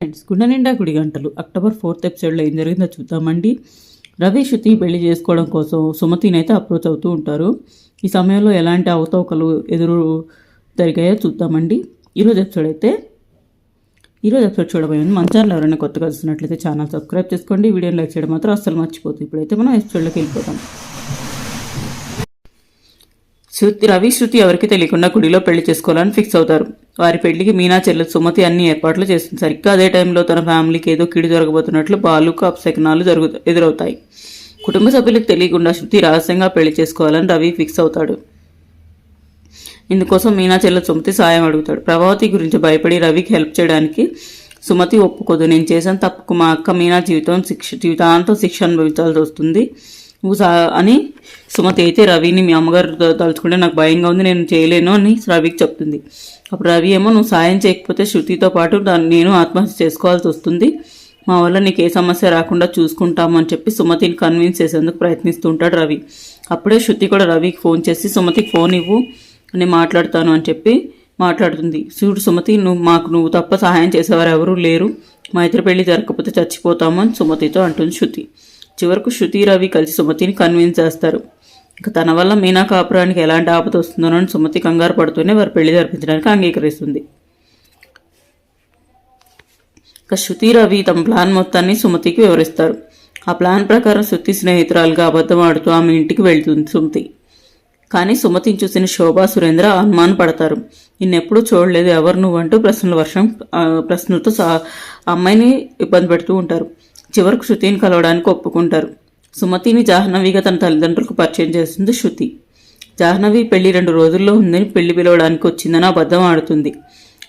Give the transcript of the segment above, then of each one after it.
Friends గుండె నిండా గుడి గంటలు. అక్టోబర్ ఫోర్త్ ఎపిసోడ్లో ఏం జరిగిందో చూద్దామండి. రవి శృతి పెళ్ళి చేసుకోవడం కోసం సుమతిని అయితే అప్రోచ్ అవుతూ ఉంటారు. ఈ సమయంలో ఎలాంటి అవతవకలు ఎదురు జరిగాయో చూద్దామండి. ఈరోజు ఎపిసోడ్ అయితే ఈరోజు ఎపిసోడ్ చూడబోయింది మన ఛానల్ ఎవరైనా కొత్తగా చూసినట్లయితే ఛానల్ సబ్స్క్రైబ్ చేసుకోండి. వీడియోని లైక్ చేయడం మాత్రం అస్సలు మర్చిపోతుంది ఇప్పుడైతే మనం ఎపిసోడ్లోకి వెళ్ళిపోతాం శృతి రవి శృతి ఎవరికి తెలియకుండా గుడిలో పెళ్ళి చేసుకోవాలని ఫిక్స్ అవుతారు. వారి పెళ్ళికి మీనా చెల్లెలు సుమతి అన్ని ఏర్పాట్లు చేస్తుంది. సరిగ్గా అదే టైంలో తన ఫ్యామిలీకి ఏదో కిడి జరగబోతున్నట్లు బాలుకు అపశకనాలు జరుగు ఎదురవుతాయి. కుటుంబ సభ్యులకు తెలియకుండా శృతి రహస్యంగా పెళ్ళి చేసుకోవాలని రవి ఫిక్స్ అవుతాడు. ఇందుకోసం మీనా చెల్లె సుమతి సాయం అడుగుతాడు. ప్రభావతి గురించి భయపడి రవికి హెల్ప్ చేయడానికి సుమతి ఒప్పుకోదు. నేను చేసిన తప్పుకు మా అక్క మీనా జీవితం శిక్ష జీవితాంతం శిక్ష అనుభవించాల్సి వస్తుంది. నువ్వు అని సుమతి అయితే రవిని మీ అమ్మగారు తలుచుకుంటే నాకు భయంగా ఉంది నేను చేయలేను అని రవికి చెప్తుంది. అప్పుడు రవి ఏమో నువ్వు సాయం చేయకపోతే శృతితో పాటు దాన్ని నేను ఆత్మహత్య చేసుకోవాల్సి వస్తుంది. మా వల్ల నీకు ఏ సమస్య రాకుండా చూసుకుంటామని చెప్పి సుమతిని కన్విన్స్ చేసేందుకు ప్రయత్నిస్తూ ఉంటాడు రవి. అప్పుడే శృతి కూడా రవికి ఫోన్ చేసి సుమతికి ఫోన్ ఇవ్వు నేను మాట్లాడతాను అని చెప్పి మాట్లాడుతుంది. చూడు సుమతి నువ్వు మాకు నువ్వు తప్ప సహాయం చేసేవారు ఎవరూ లేరు. మా ఇద్దరు పెళ్ళి జరగకపోతే చచ్చిపోతాము అని సుమతితో అంటుంది శృతి. చివరకు శృతి రవి కలిసి సుమతిని కన్విన్స్ చేస్తారు. ఇక తన వల్ల మీనా కాపురానికి ఎలాంటి ఆపద వస్తుందోనని సుమతి కంగారు పడుతూనే వారు పెళ్ళి జరిపించడానికి అంగీకరిస్తుంది. ఇక శృతి రవి తమ ప్లాన్ మొత్తాన్ని సుమతికి వివరిస్తారు. ఆ ప్లాన్ ప్రకారం శృతి స్నేహితురాలుగా అబద్ధం ఆడుతూ ఆమె ఇంటికి వెళ్తుంది సుమతి. కానీ సుమతిని చూసిన శోభా సురేంద్ర అనుమాన పడతారు. నిన్నెప్పుడు చూడలేదు ఎవరు నువ్వు అంటూ ప్రశ్నల వర్షం ప్రశ్నలతో అమ్మాయిని ఇబ్బంది పెడుతూ ఉంటారు. చివరకు శృతిని కలవడానికి ఒప్పుకుంటారు. సుమతిని జాహ్నవిగా తన తల్లిదండ్రులకు పరిచయం చేస్తుంది శృతి. జాహ్నవి పెళ్ళి రెండు రోజుల్లో ఉందని పెళ్ళి పిలవడానికి వచ్చిందని అబద్ధం ఆడుతుంది.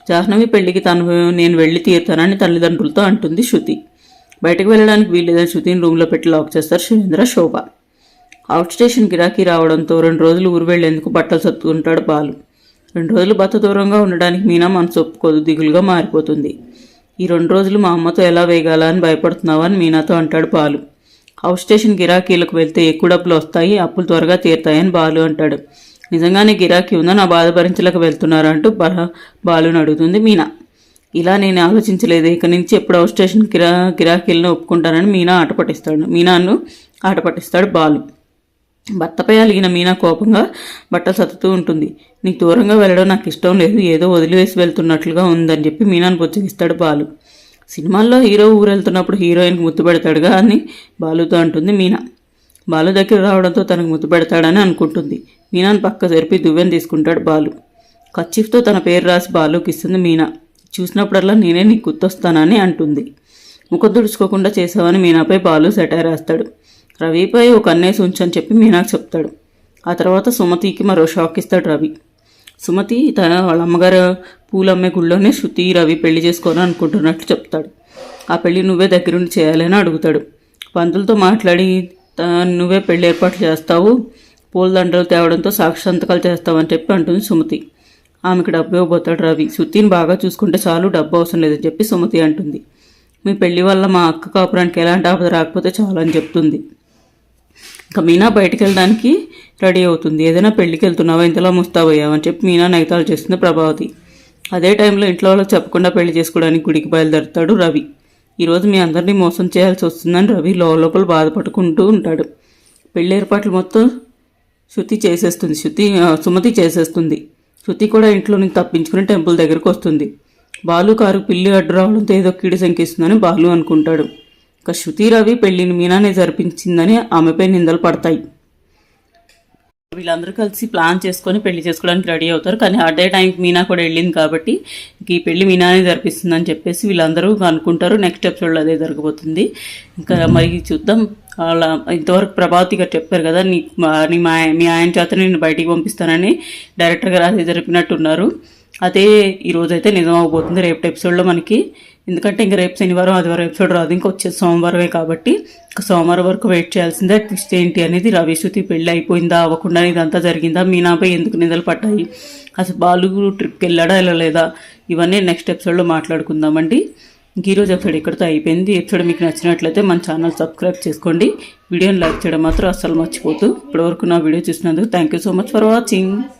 జాహ్నవి పెళ్ళికి తను నేను వెళ్ళి తీరుతానని తల్లిదండ్రులతో అంటుంది శృతి. బయటకు వెళ్ళడానికి వీల్లేదని శృతిని రూమ్లో పెట్టి లాక్ చేస్తారు శివేంద్ర శోభ. అవుట్ స్టేషన్ గిరాకీ రావడంతో రెండు రోజులు ఊరు వెళ్ళేందుకు బట్టలు సర్దుకుంటాడు బాలు. రెండు రోజులు భర్త దూరంగా ఉండడానికి మీనా మనసు ఒప్పుకోదు దిగులుగా మారిపోతుంది. ఈ రెండు రోజులు మా అమ్మతో ఎలా వేగాలా అని భయపడుతున్నావా అని మీనాతో అంటాడు బాలు. హౌస్ స్టేషన్ గిరాకీలకు వెళ్తే ఎక్కువ డబ్బులు వస్తాయి అప్పులు త్వరగా తీరుతాయని బాలు అంటాడు. నిజంగానే గిరాకీ ఉందా? నా బాధ భరించలేక వెళ్తున్నారా అంటూ బా బాలుని అడుగుతుంది మీనా. ఇలా నేను ఆలోచించలేదు ఇక నుంచి ఎప్పుడు హౌస్ స్టేషన్ గిరా గిరాకీలను ఒప్పుకుంటానని మీనా ఆట పట్టిస్తాడు మీనాను ఆట పట్టిస్తాడు బాలు. భర్తపై అలిగిన మీనా కోపంగా బట్టలు సత్తుతూ ఉంటుంది. నీకు దూరంగా వెళ్ళడం నాకు ఇష్టం లేదు. ఏదో వదిలివేసి వెళ్తున్నట్లుగా ఉందని చెప్పి మీనాను బుజ్జగిస్తాడు బాలు. సినిమాల్లో హీరో ఊరు వెళ్తున్నప్పుడు హీరోయిన్కి ముద్దు పెడతాడుగా అని బాలుతో అంటుంది మీనా. బాలు దగ్గర రావడంతో తనకు ముద్దు పెడతాడని అనుకుంటుంది. మీనాను పక్క జరిపి దువ్వెన తీసుకుంటాడు బాలు. కచ్చిఫ్తో తన పేరు రాసి బాలుకి ఇస్తుంది మీనా. చూసినప్పుడల్లా నేనే నీకు గుర్తొస్తానని అంటుంది. ముఖం తుడుచుకోకుండా చేసావని మీనాపై బాలు సెటైర్ వేస్తాడు. రవిపై ఒక అన్నేసి ఉంచని చెప్పి మీనాకు చెప్తాడు. ఆ తర్వాత సుమతికి మరో షాక్ ఇస్తాడు రవి. సుమతి తన వాళ్ళ అమ్మగారు పూలమ్మే గుళ్ళోనే శృతి రవి పెళ్ళి చేసుకోను అనుకుంటున్నట్లు చెప్తాడు. ఆ పెళ్ళి నువ్వే దగ్గరుండి చేయాలని అడుగుతాడు. పంతులతో మాట్లాడి నువ్వే పెళ్ళి ఏర్పాట్లు చేస్తావు. పూలదండలు తేవడంతో సాక్షి సంతకాలు చేస్తావని చెప్పి అంటుంది సుమతి. ఆమెకు డబ్బు ఇవ్వబోతాడు రవి. శృతిని బాగా చూసుకుంటే చాలు డబ్బు అవసరం లేదని చెప్పి సుమతి అంటుంది. మీ పెళ్ళి వల్ల మా అక్క కాపురానికి ఎలాంటి ఆపద రాకపోతే చాలు అని చెప్తుంది. ఇంకా మీనా బయటికి వెళ్ళడానికి రెడీ అవుతుంది. ఏదైనా పెళ్ళికి వెళ్తున్నావా? ఇంతలో ముస్తాబయ్యావని చెప్పి మీనా నైతాలు చేస్తుంది ప్రభావతి. అదే టైంలో ఇంట్లో వాళ్ళకి చెప్పకుండా పెళ్ళి చేసుకోవడానికి గుడికి బయలుదేరుతాడు రవి. ఈరోజు మీ అందరినీ మోసం చేయాల్సి వస్తుందని రవి లోపల బాధపడుకుంటూ ఉంటాడు. పెళ్ళి ఏర్పాట్లు మొత్తం శృతి చేసేస్తుంది. శృతి సుమతి చేసేస్తుంది. శృతి కూడా ఇంట్లో నుంచి తప్పించుకుని టెంపుల్ దగ్గరకు వస్తుంది. బాలు కారు పిల్లి అడ్డు రావడంతో ఏదో కీడు శంకిస్తుందని బాలు అనుకుంటాడు. ఇక శృతి రవి పెళ్ళిని మీనానే జరిపించిందని ఆమెపై నిందలు పడతాయి. వీళ్ళందరూ కలిసి ప్లాన్ చేసుకొని పెళ్ళి చేసుకోవడానికి రెడీ అవుతారు. కానీ అదే టైంకి మీనా కూడా వెళ్ళింది కాబట్టి ఇంక ఈ పెళ్ళి మీనానే జరిపిస్తుందని చెప్పేసి వీళ్ళందరూ అనుకుంటారు. నెక్స్ట్ ఎపిసోడ్లో అదే జరగబోతుంది. ఇంకా మరి చూద్దాం. వాళ్ళ ఇంతవరకు ప్రభావతి గారు చెప్పారు కదా నీ నీ మా మీ ఆయన చేత నేను బయటికి పంపిస్తానని డైరెక్టర్ గారు అదే జరిపినట్టున్నారు. అదే ఈరోజైతే అయితే నిజం అవబోతుంది రేపు ఎపిసోడ్లో మనకి ఎందుకంటే ఇంకా రేపు శనివారం ఆదివారం ఎపిసోడ్ రాదు. ఇంకా వచ్చేది సోమవారమే కాబట్టి సోమవారం వరకు వెయిట్ చేయాల్సిందే. ట్విస్ట్ ఏంటి అనేది రవిశృతి పెళ్ళి అయిపోయిందా? అవ్వకుండా ఇదంతా జరిగిందా? మీనాపై ఎందుకు నిందలు పడ్డాయి? అసలు బాలు ట్రిప్కి వెళ్ళాడా వెళ్ళలేదా? ఇవన్నీ నెక్స్ట్ ఎపిసోడ్లో మాట్లాడుకుందామండి. ఇంక ఈరోజు ఎపిసోడ్ ఇక్కడితో అయిపోయింది. ఎపిసోడ్ మీకు నచ్చినట్లయితే మన ఛానల్ సబ్స్క్రైబ్ చేసుకోండి. వీడియోని లైక్ చేయడం మాత్రం అస్సలు మర్చిపోతూ ఇప్పటివరకు నా వీడియో చూసినందుకు thank you so much for watching